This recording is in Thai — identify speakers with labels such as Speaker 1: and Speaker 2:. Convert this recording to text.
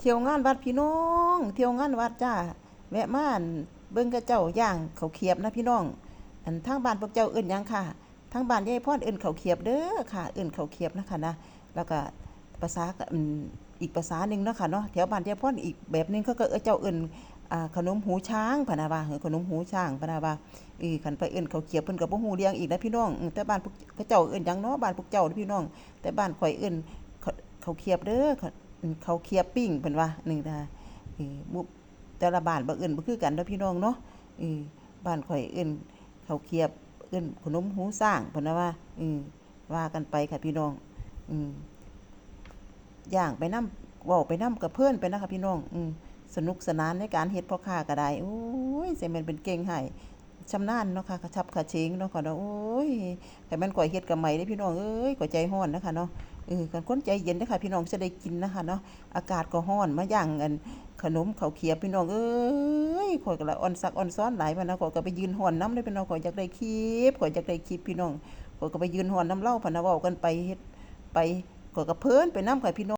Speaker 1: เที่ยวงานวัดพี่น้อง เที่ยวงานวัดจ้าแวะม่านเบิ่งกระเจ้าย่างเขาเขียบนะพี่น้อง อันทางบ้านพวกเจ้าเอิ้นยังค่ะทางบ้านยายพรเอิ้นเขาเขียบเด้อค่ะ เอิ้นเขาเขียบนะคะนะแล้วก็ภาษาอีกภาษาหนึ่งเนาะค่ะเนาะแถวบ้านยายพรอีกแบบนึงเขาก็เอิ้นเจ้าเอิ้นขนมหูช้างพนะว่าเออขนมหูช้างพนะว่าเออคันไปเอิ้นเขาเขียบเพิ่นก็บ่ฮู้เรื่องอีกนะพี่น้อง แต่บ้านพวกเจ้าเอิ้นยังเนาะบ้านพวกเจ้าพี่น้อง แต่บ้านข่อยเอิ้นเขาเขียบเด้อ เขาเขาวเขียบปิ้งเพิ่นว่านึงนะเออบุแต่ละบ้านบ่เอิ้นบ่คือกันเด้อพี่น้องเนาะเออบ้านข่อยเอิ้นเขาเขียบเอิ้นขนมหูสร้างเพิ่นนะว่าอืมว่ากันไปค่ะพี่น้องอืมย่างไปนำเว้าไปนำกับเพิ่อนไปนะคะพี่น้องอืมสนุกสนานในการเฮ็ดพ่อค้าก็ได้โอ้ยสิแม่นเป็นเก่งให้ชำนาญเนาะค่ะกระชับกระเฉงเนาะค่ะเนาะโอ้ยแต่มันก่อยเฮ็ดกับไหมเด้พี่น้องเอ้ยก่อยใจร้อนนะคะเนาะ เออกันคนใจเย็นเด้อค่ะพี่น้องจะได้กินนะคะเนาะอากาศก็ห้อนมาย่างเงินขนมเขาเขียบพี่น้องเอ้ยข่อยก็ละอ่อนซักอ่อนซ้อนหลายพันนะข่อยก็ไปยืนห่อนนำเลยพี่น้องข่อยอยากได้คลิปข่อยอยากได้คลิปพี่น้องข่อยก็ไปยืนห่อนนำเล่าพนนะเว้ากันไปเฮ็ดไปข่อยก็เพลินไปน้ำค่ะพี่น้อง